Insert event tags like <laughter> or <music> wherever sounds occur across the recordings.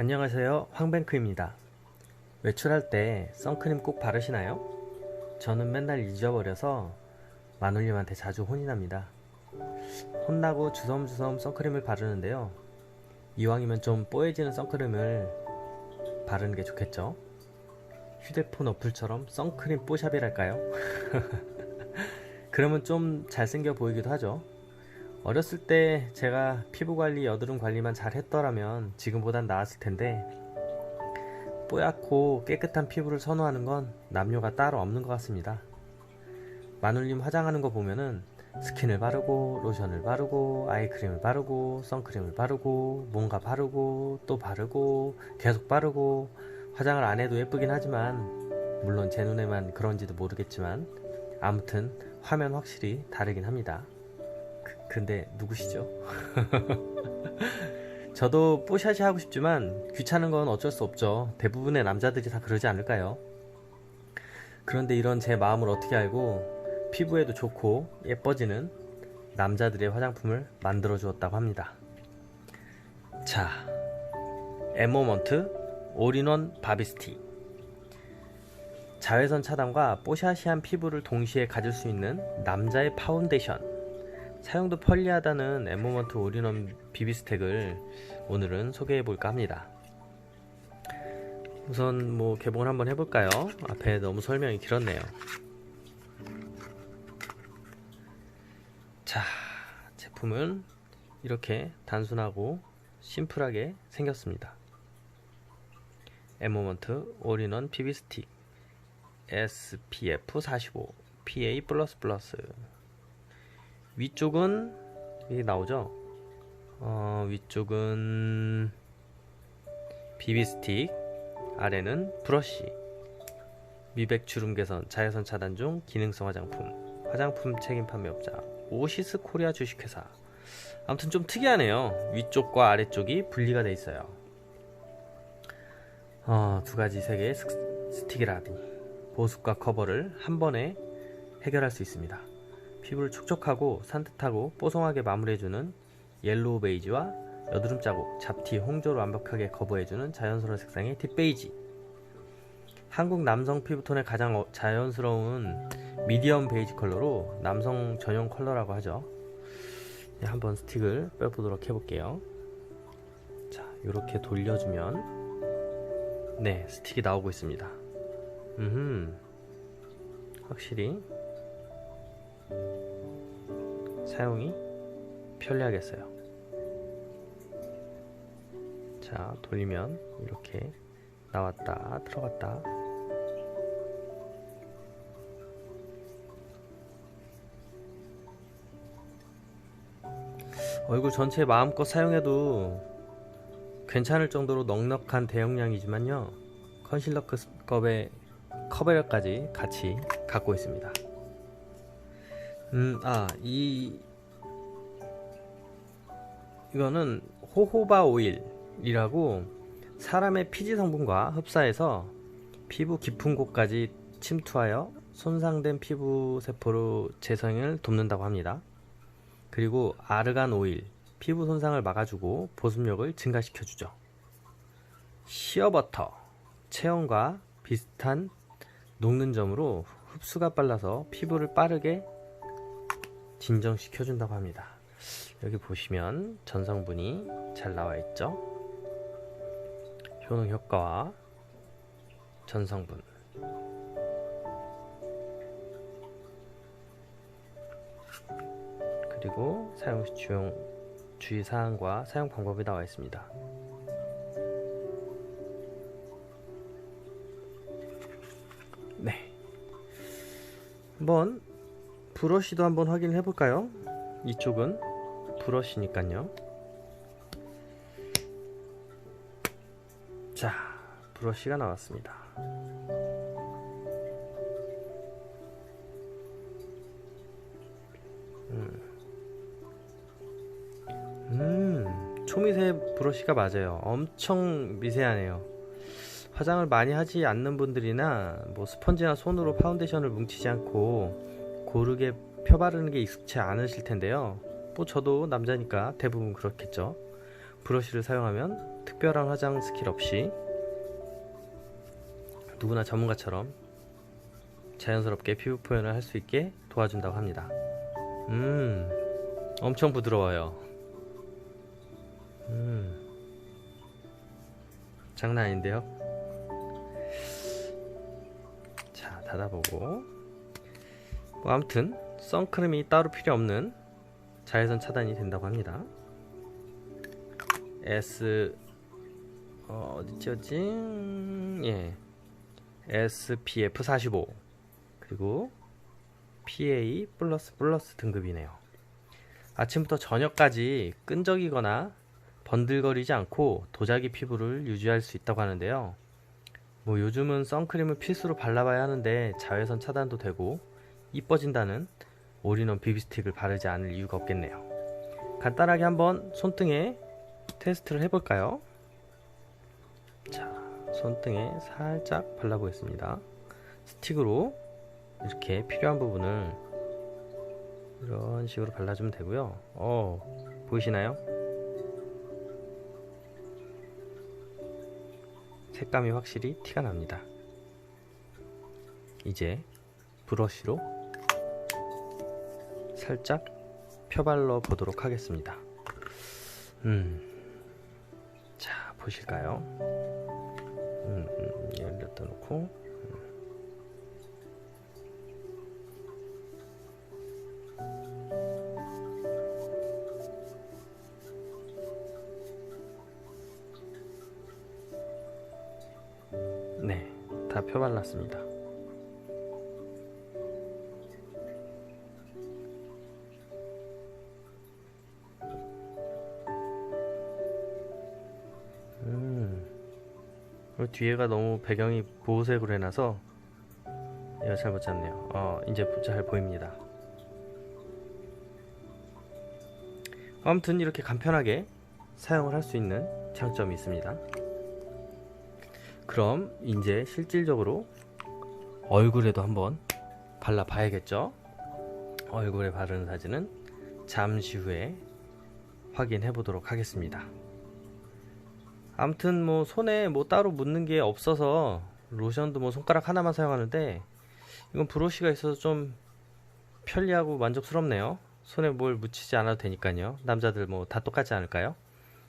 안녕하세요. 황뱅크입니다. 외출할 때 선크림 꼭 바르시나요? 저는 맨날 잊어버려서 마눌님한테 자주 혼이 납니다. 혼나고 주섬주섬 선크림을 바르는데요. 이왕이면 좀 뽀얘지는 선크림을 바르는 게 좋겠죠? 휴대폰 어플처럼 선크림 뽀샵이랄까요? <laughs> 그러면 좀 잘생겨 보이기도 하죠 어렸을 때 제가 피부 관리, 여드름 관리만 잘 했더라면 지금보단 나았을 텐데 뽀얗고 깨끗한 피부를 선호하는 건 남녀가 따로 없는 것 같습니다. 마눌님 화장하는 거 보면은 스킨을 바르고 로션을 바르고 아이크림을 바르고 선크림을 바르고 뭔가 바르고 또 바르고 계속 바르고 화장을 안 해도 예쁘긴 하지만 물론 제 눈에만 그런지도 모르겠지만 아무튼 화면 확실히 다르긴 합니다. 그- 근데 누구시죠? <laughs> 저도 뽀샷이 하고 싶지만 귀찮은 건 어쩔 수 없죠. 대부분의 남자들이 다 그러지 않을까요? 그런데 이런 제 마음을 어떻게 알고 피부에도 좋고 예뻐지는 남자들의 화장품을 만들어 주었다고 합니다. 자, 에모먼트 올인원 바비스틱. 자외선 차단과 뽀샤시한 피부를 동시에 가질 수 있는 남자의 파운데이션. 사용도 편리하다는 에모먼트 올인원 비비스텍을 오늘은 소개해 볼까 합니다. 우선 뭐 개봉을 한번 해볼까요? 앞에 너무 설명이 길었네요. 자, 제품은 이렇게 단순하고 심플하게 생겼습니다. 에모먼트 올인원 비비스틱 SPF 45 PA++ 위쪽은 이게 나오죠. 어, 위쪽은 비비 스틱, 아래는 브러쉬, 미백 주름 개선, 자외선 차단 중 기능성 화장품, 화장품 책임 판매업자 오시스 코리아 주식회사. 아무튼 좀 특이하네요. 위쪽과 아래쪽이 분리가 돼 있어요. 어, 두 가지 스- 스틱이라니 보습과 커버를 한 번에 해결할 수 있습니다. 피부를 촉촉하고 산뜻하고 뽀송하게 마무리해주는 옐로우 베이지와 여드름 자국, 잡티, 홍조를 완벽하게 커버해주는 자연스러운 색상의 딥베이지. 한국 남성 피부톤의 가장 어- 자연스러운 미디엄 베이지 컬러로 남성 전용 컬러라고 하죠. 네, 한번 스틱을 빼보도록 해볼게요. 자 이렇게 돌려주면 네 스틱이 나오고 있습니다. 음 확실히 사용이 편리하겠어요. 자, 돌리면 이렇게 나왔다, 들어갔다. 얼굴 전체 마음껏 사용해도 괜찮을 정도로 넉넉한 대용량이지만요. 컨실러 컵의 커버력까지 같이 갖고 있습니다. 음, 아, 이, 이거는 호호바 오일이라고 사람의 피지 성분과 흡사해서 피부 깊은 곳까지 침투하여 손상된 피부 세포로 재생을 돕는다고 합니다. 그리고 아르간 오일, 피부 손상을 막아주고 보습력을 증가시켜주죠. 시어버터, 체온과 비슷한 녹는 점으로 흡수가 빨라서 피부를 빠르게 진정시켜준다고 합니다. 여기 보시면 전성분이 잘 나와 있죠. 효능 효과와 전성분. 그리고 사용 시 주용 주의 사항과 사용 방법이 나와 있습니다. 네. 한번 브러쉬도 한번 확인해 볼까요? 이쪽은 브러쉬니까요. 자, 브러쉬가 나왔습니다. 음, 음, 초미세 브러쉬가 맞아요. 엄청 미세하네요. 화장을 많이 하지 않는 분들이나 뭐 스펀지나 손으로 파운데이션을 뭉치지 않고 고르게 펴바르는 게 익숙치 않으실 텐데요. 뭐 저도 남자니까 대부분 그렇겠죠. 브러쉬를 사용하면 특별한 화장 스킬 없이 누구나 전문가처럼 자연스럽게 피부 표현을 할 수 있게 도와준다고 합니다. 음, 엄청 부드러워요. 음, 장난 아닌데요? 자, 닫아보고. 뭐, 아무튼, 선크림이 따로 필요 없는 자외선 차단이 된다고 합니다. S, 어, 어디지, 어디? 예. SPF 45. 그리고 PA 플러스 플러스 등급이네요. 아침부터 저녁까지 끈적이거나 번들거리지 않고 도자기 피부를 유지할 수 있다고 하는데요. 뭐 요즘은 선크림을 필수로 발라봐야 하는데 자외선 차단도 되고 이뻐진다는 올인원 비비스틱을 바르지 않을 이유가 없겠네요. 간단하게 한번 손등에 테스트를 해볼까요? 자, 손등에 살짝 발라보겠습니다. 스틱으로 이렇게 필요한 부분을 이런 식으로 발라주면 되고요. 어, 보이시나요? 색감이 확실히 티가 납니다. 이제 브러쉬로 살짝 펴발라 보도록 하겠습니다. 음, 자 보실까요? 음, 음, 열렸다 놓고 네, 다 펴발랐습니다. 뒤에가 너무 배경이 보호색으로 해놔서 얘가 잘 못 잡네요. 어, 이제 잘 보입니다. 아무튼 이렇게 간편하게 사용을 할 수 있는 장점이 있습니다. 그럼 이제 실질적으로 얼굴에도 한번 발라 봐야겠죠? 얼굴에 바르는 사진은 잠시 후에 확인해 보도록 하겠습니다. 아무튼 뭐 손에 뭐 따로 묻는 게 없어서 로션도 뭐 손가락 하나만 사용하는데 이건 브러쉬가 있어서 좀 편리하고 만족스럽네요. 손에 뭘 묻히지 않아도 되니까요. 남자들 뭐 다 똑같지 않을까요?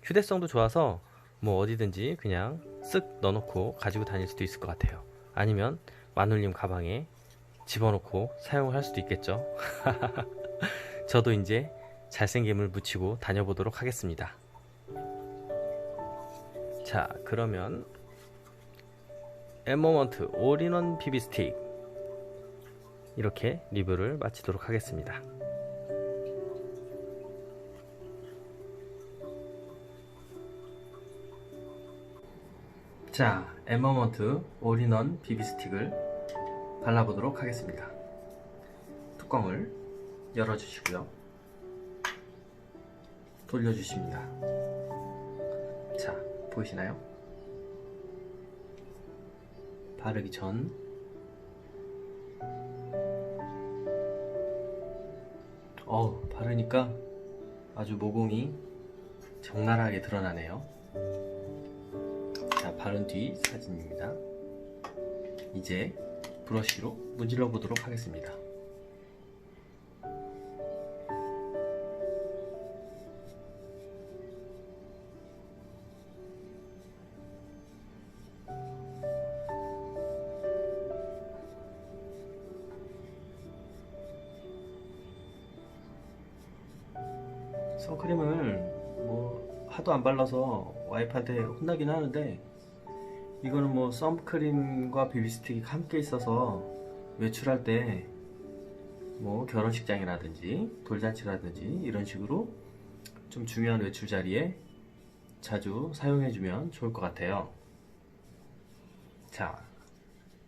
휴대성도 좋아서 뭐 어디든지 그냥 쓱 넣어놓고 가지고 다닐 수도 있을 것 같아요. 아니면 마눌님 가방에 집어넣고 사용을 할 수도 있겠죠. <laughs> 저도 이제 잘생김을 묻히고 다녀보도록 하겠습니다. 자, 그러면 엠모먼트 올인원 비비 스틱 이렇게 리뷰를 마치도록 하겠습니다. 자, 엠머먼트 올인원 비비 스틱을 발라보도록 하겠습니다. 뚜껑을 열어주시고요. 돌려주십니다. 자, 보이시나요? 바르기 전 어우, 바르니까 아주 모공이 적나라하게 드러나네요. 자, 바른 뒤 사진입니다. 이제 브러쉬로 문질러 보도록 하겠습니다. 선크림을 뭐 하도 안 발라서 와이프한테 혼나긴 하는데 이거는 뭐 선크림과 비비스틱이 함께 있어서 외출할 때 뭐 결혼식장이라든지 돌잔치라든지 이런 식으로 좀 중요한 외출 자리에 자주 사용해주면 좋을 것 같아요. 자,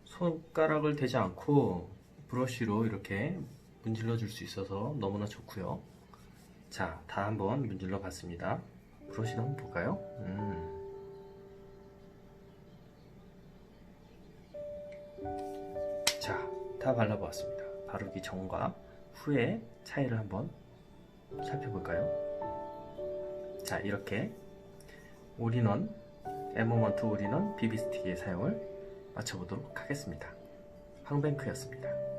손가락을 대지 않고 브러쉬로 이렇게 문질러 줄 수 있어서 너무나 좋고요. 자, 다 한번 문질러 봤습니다. 브러쉬도 한번 볼까요? 음. 자, 다 발라보았습니다. 바르기 전과 후의 차이를 한번 살펴볼까요? 자, 이렇게 올인원 에모먼트 올인원 비비 스틱의 사용을 마쳐보도록 하겠습니다. 황뱅크였습니다.